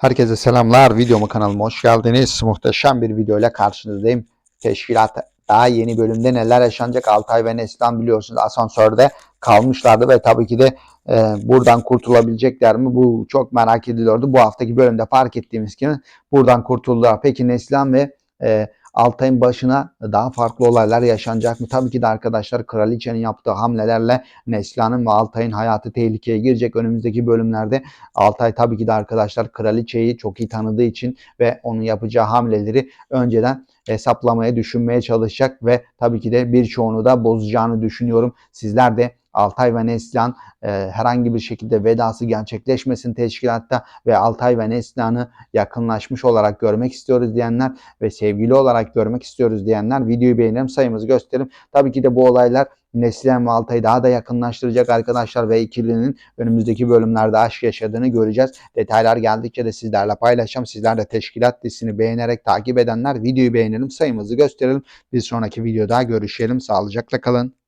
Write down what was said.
Herkese selamlar. Videomu kanalıma hoş geldiniz. Muhteşem bir video ile karşınızdayım. Teşkilat daha yeni bölümde neler yaşanacak? Altay ve Neslihan biliyorsunuz asansörde kalmışlardı ve tabii ki de e, buradan kurtulabilecekler mi? Bu çok merak ediliyordu. Bu haftaki bölümde fark ettiğimiz gibi buradan kurtuldular. Peki Neslihan ve e, Altay'ın başına daha farklı olaylar yaşanacak mı? Tabii ki de arkadaşlar Kraliçenin yaptığı hamlelerle Neslihan'ın ve Altay'ın hayatı tehlikeye girecek önümüzdeki bölümlerde. Altay tabii ki de arkadaşlar Kraliçeyi çok iyi tanıdığı için ve onun yapacağı hamleleri önceden hesaplamaya, düşünmeye çalışacak ve tabii ki de birçoğunu da bozacağını düşünüyorum. Sizler de Altay ve Neslihan e, herhangi bir şekilde vedası gerçekleşmesin teşkilatta ve Altay ve Neslihan'ı yakınlaşmış olarak görmek istiyoruz diyenler ve sevgili olarak görmek istiyoruz diyenler videoyu beğenelim sayımızı gösterelim. Tabii ki de bu olaylar Neslihan ve Altay'ı daha da yakınlaştıracak arkadaşlar ve ikilinin önümüzdeki bölümlerde aşk yaşadığını göreceğiz. Detaylar geldikçe de sizlerle paylaşacağım. Sizler de teşkilat dizisini beğenerek takip edenler videoyu beğenelim sayımızı gösterelim. Bir sonraki videoda görüşelim. Sağlıcakla kalın.